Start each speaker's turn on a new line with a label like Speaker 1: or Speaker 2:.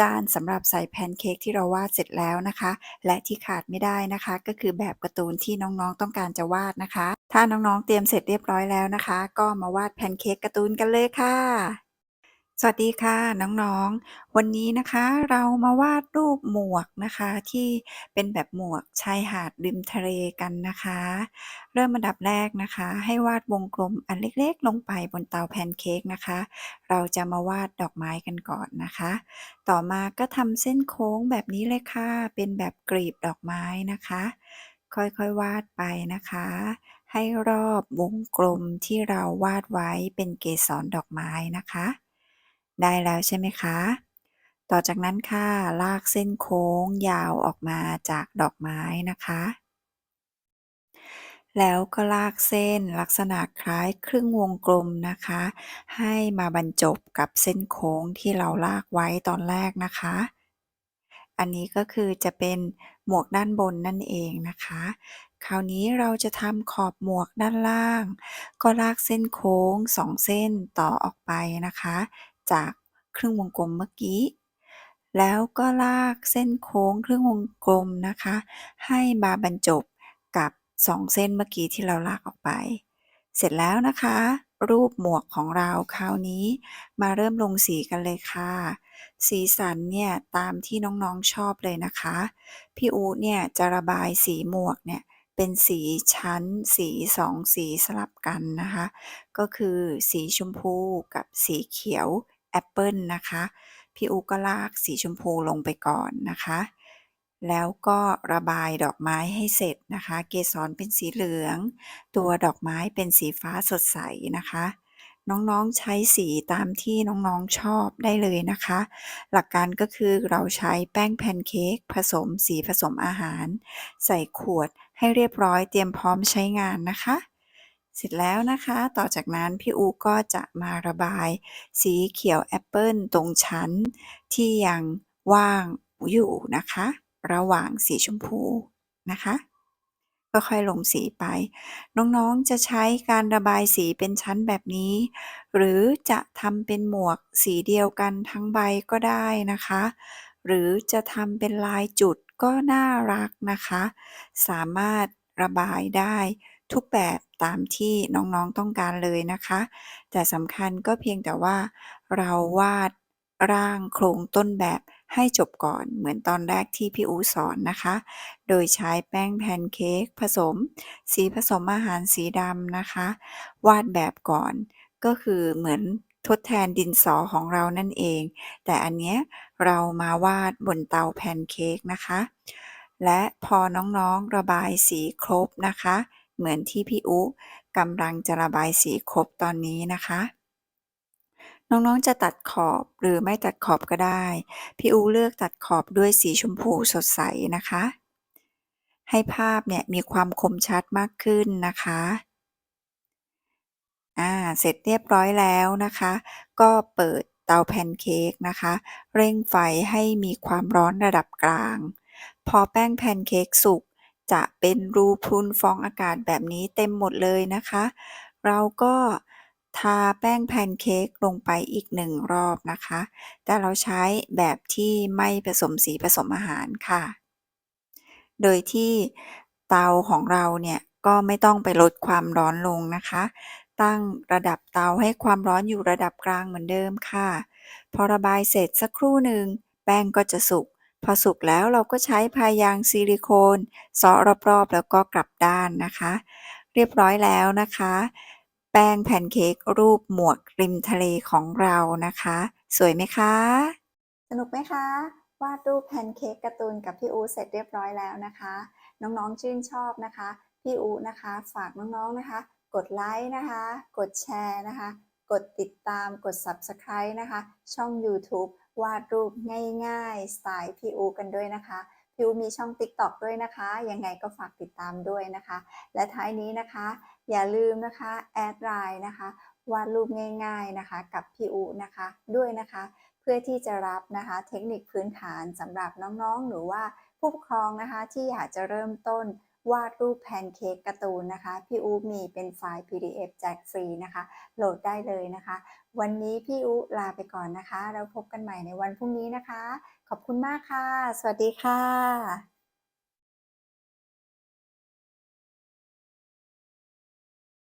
Speaker 1: จานสำหรับใส่แพนเค้กที่เราวาดเสร็จแล้วนะคะ และที่ขาดไม่ได้นะคะ ก็คือแบบการ์ตูนที่น้องๆต้องการจะวาดนะคะ ถ้าน้องๆเตรียมเสร็จเรียบร้อยแล้วนะคะ ก็มาวาดแพนเค้กการ์ตูนกันเลยค่ะ สวัสดีค่ะ น้อง ๆ วันนี้นะคะเรามาวาดรูปหมวกนะคะ ที่เป็นแบบหมวกชายหาดริมทะเลกันนะคะ เริ่มอันดับแรกนะคะ ให้วาดวงกลมอันเล็กๆ ลงไปบนเตาแพนเค้กนะคะ เราจะมาวาดดอกไม้กันก่อนนะคะ ต่อมาก็ทำเส้นโค้งแบบนี้เลยค่ะ เป็นแบบกลีบดอกไม้นะคะ ค่อยๆวาดไปนะคะ ให้รอบวงกลมที่เราวาดไว้เป็นเกสรดอกไม้นะคะ ได้แล้วใช่ไหมคะ ต่อจากนั้นค่ะลากเส้นโค้งยาวออกมาจากดอกไม้นะคะ แล้วก็ลากเส้นลักษณะคล้ายครึ่งวงกลมนะคะ ให้มาบรรจบกับเส้นโค้งที่เราลากไว้ตอนแรกนะคะ อันนี้ก็คือจะเป็นหมวกด้านบนนั่นเองนะคะ คราวนี้เราจะทำขอบหมวกด้านล่าง ก็ลากเส้นโค้ง2เส้นต่อออกไปนะคะ จากครึ่งวงกลมเมื่อกี้ แล้วก็ลากเส้นโค้งครึ่งวงกลมนะคะ ให้มาบรรจบกับ 2 เส้นเมื่อกี้ที่เราลากออกไป เสร็จแล้วนะคะ รูปหมวกของเราคราวนี้ มาเริ่มลงสีกันเลยค่ะ สีสันเนี่ยตามที่น้องๆชอบเลยนะคะ พี่อูเนี่ยจะระบายสีหมวกเนี่ยเป็นสีชั้นสี2สีสลับกันนะคะ ก็คือสีชมพูกับสีเขียว แอปเปิลนะคะ พี่อูก็ลากสีชมพูลงไปก่อนนะคะ แล้วก็ระบายดอกไม้ให้เสร็จนะคะ เกสรเป็นสีเหลือง ตัวดอกไม้เป็นสีฟ้าสดใสนะคะน้องๆ ใช้สีตามที่น้องๆ ชอบได้เลยนะคะ หลักการก็คือเราใช้แป้งแพนเค้กผสมสีผสมอาหาร ใส่ขวดให้เรียบร้อยเตรียมพร้อมใช้งานนะคะ เสร็จแล้วนะคะ ต่อจากนั้นพี่อูก็จะมาระบายสีเขียวแอปเปิลตรงชั้นที่ยังว่างอยู่นะคะ ระหว่างสีชมพูนะคะก็ค่อยลงสีไป น้องๆจะใช้การระบายสีเป็นชั้นแบบนี้ หรือจะทำเป็นหมวกสีเดียวกันทั้งใบก็ได้นะคะ หรือจะทำเป็นลายจุดก็น่ารักนะคะ สามารถระบายได้ ทุกแบบตามที่น้องๆต้องการเลยนะคะ แต่สำคัญก็เพียงแต่ว่าเราวาดร่างโครงต้นแบบให้จบก่อนเหมือนตอนแรกที่พี่อูสอนนะคะ โดยใช้แป้งแพนเค้กผสม สีผสมอาหารสีดำนะคะ วาดแบบก่อนก็คือเหมือนทดแทนดินสอของเรานั่นเอง แต่อันเนี้ยเรามาวาดบนเตาแพนเค้กนะคะ และพอน้องๆระบายสีครบนะคะ เหมือนที่พี่อุกำลังจะระบายสีครบตอนนี้นะคะ น้องๆจะตัดขอบหรือไม่ตัดขอบก็ได้ พี่อูเลือกตัดขอบด้วยสีชมพูสดใสนะคะ ให้ภาพเนี่ยมีความคมชัดมากขึ้นนะคะอ่าเสร็จเรียบร้อยแล้วนะคะ ก็เปิดเตาแพนเค้กนะคะ เร่งไฟให้มีความร้อนระดับกลาง พอแป้งแพนเค้กสุก จะเป็นรูพรุนฟองอากาศแบบนี้เต็มหมดเลยนะคะ เราก็ทาแป้งแพนเค้กลงไปอีก1รอบนะคะ แต่เราใช้แบบที่ไม่ผสมสีผสมอาหารค่ะ โดยที่เตาของเราเนี่ยก็ไม่ต้องไปลดความร้อนลงนะคะ ตั้งระดับเตาให้ความร้อนอยู่ระดับกลางเหมือนเดิมค่ะ พอระบายเสร็จสักครู่หนึ่งแป้งก็จะสุก พอสุกแล้วเราก็ใช้พายางซิลิโคนเซาะรอบๆ แล้วก็กลับด้านนะคะ เรียบร้อยแล้วนะคะ แป้งแพนเค้กรูปหมวกริมทะเลของเรานะคะ สวยไหมคะ สนุกไหมคะ วาดรูปแพนเค้กการ์ตูนกับพี่อูเสร็จเรียบร้อยแล้วนะคะ น้องๆชื่นชอบนะคะ พี่อูนะคะ ฝากน้องๆนะคะ กดไลค์นะคะ กดแชร์นะคะ กดติดตามกด Subscribe นะคะ ช่อง YouTube วาดรูปง่ายๆ สไตล์พี่อูกันด้วยนะคะ พี่อูมีช่อง TikTok ด้วยนะคะ ยังไงก็ฝากติดตามด้วยนะคะ และท้ายนี้นะคะ อย่าลืมนะคะ แอดไลน์นะคะ วาดรูปง่าย ๆนะคะ กับพี่อูนะคะด้วยนะคะ พื่อที่จะรับนะคะเทคนิคพื้นฐานสำหรับน้องๆ หรือว่าผู้ปกครองนะคะที่อยากจะเริ่มต้นวาดรูปแพนเค้กการ์ตูนนะคะ พี่อูมีเป็นไฟล์ PDF แจกฟรีนะคะ โหลดได้เลยนะคะ วันนี้พี่อูลาไปก่อนนะคะ แล้วพบกันใหม่ในวันพรุ่งนี้นะคะ ขอบคุณมากค่ะ สวัสดีค่ะ